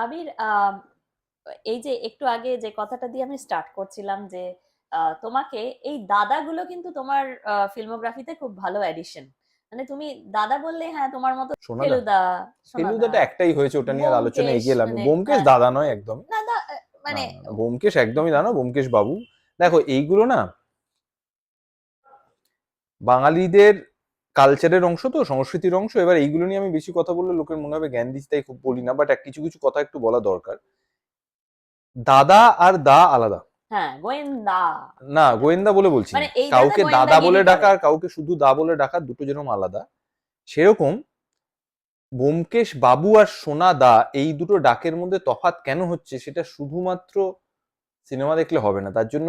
আবির এই যে একটু আগে যে কথাটা দিয়ে আমি স্টার্ট করছিলাম যে তোমাকে এই দাদাগুলো কিন্তু তোমার ফিল্মোগ্রাফিতে খুব ভালো এডিশন মানে তুমি দাদা বললে হ্যাঁ তোমার মতো ফেলুদা ফেলুদাটা একটাই হয়েছে ওটা নিয়ে আলোচনা এগিয়ে নেই। মানে, ব্যোমকেশ হ্যাঁ। দাদা নয় একদম। আহ, মানে ব্যোমকেশ একদমই দাদা ব্যোমকেশ বাবু। দেখো এইগুলো না বাঙালিদের কালচারের অংশ তো সংস্কৃতির অংশ এবার এইগুলো নিয়ে আমি বেশি কথা বললে লোকের মনে হবে জ্ঞান দিচ্ছি তাই খুব বলি না বাট কিছু কিছু কথা একটু বলা দরকার দাদা আর দা আলাদা হ্যাঁ গোয়েন্দা না গোয়েন্দা বলে বলছি মানে। কাউকে দাদা বলে। ডাকা আর কাউকে শুধু দা বলে ডাকা দুটো যেরকম আলাদা সেরকম ব্যোমকেশ বাবু আর সোনা দা এই দুটো ডাকের মধ্যে তফাৎ কেন হচ্ছে সেটা শুধুমাত্র সিনেমা দেখলে হবে না তার জন্য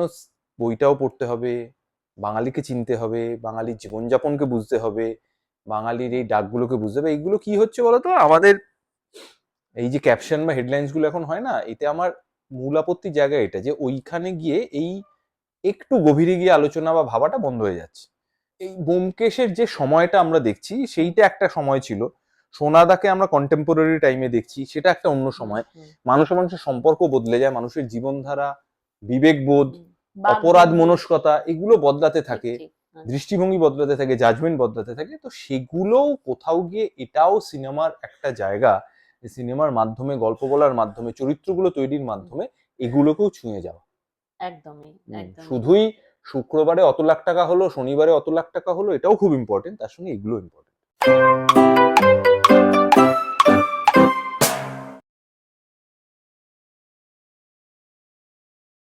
বইটাও পড়তে হবে বাঙালিকে চিনতে হবে বাঙালির জীবনযাপনকে বুঝতে হবে বাঙালির এই ডাকগুলোকে বুঝতে হবে। এইগুলো কি হচ্ছে বলতো? আমাদের এই যে ক্যাপশন বা হেডলাইন্সগুলো এখন হয় না এতে আমার মূল আপত্তির জায়গা এটা যে ওইখানে গিয়ে এই একটু গভীরে গিয়ে আলোচনা বা ভাবাটা বন্ধ হয়ে যাচ্ছে। এই ব্যোমকেশের যে সময়টা আমরা দেখছি সেইটা একটা সময় ছিল। সোনাদাকে আমরা কন্টেম্পোরারি টাইমে দেখছি সেটা একটা অন্য সময়। মানুষের মানুষের সম্পর্ক বদলে যায় মানুষের জীবনধারা বিবেকবোধ অপরাধ মনস্কতা এগুলো বদলাতে থাকে হ্যাঁ। দৃষ্টিভঙ্গি বদলাতে থাকে জাজমেন্ট বদলাতে থাকে তো সেগুলোও কোথাও গিয়ে এটাও সিনেমার একটা জায়গা যে সিনেমার মাধ্যমে গল্প বলার মাধ্যমে চরিত্রগুলো তৈরির মাধ্যমে এগুলোকেও ছুঁয়ে যাওয়া। একদমই শুধুই শুক্রবারে অত লাখ টাকা হলো শনিবারে অত লাখ টাকা হলো এটাও খুব ইম্পর্টেন্ট তার সঙ্গে এগুলো ইম্পর্টেন্ট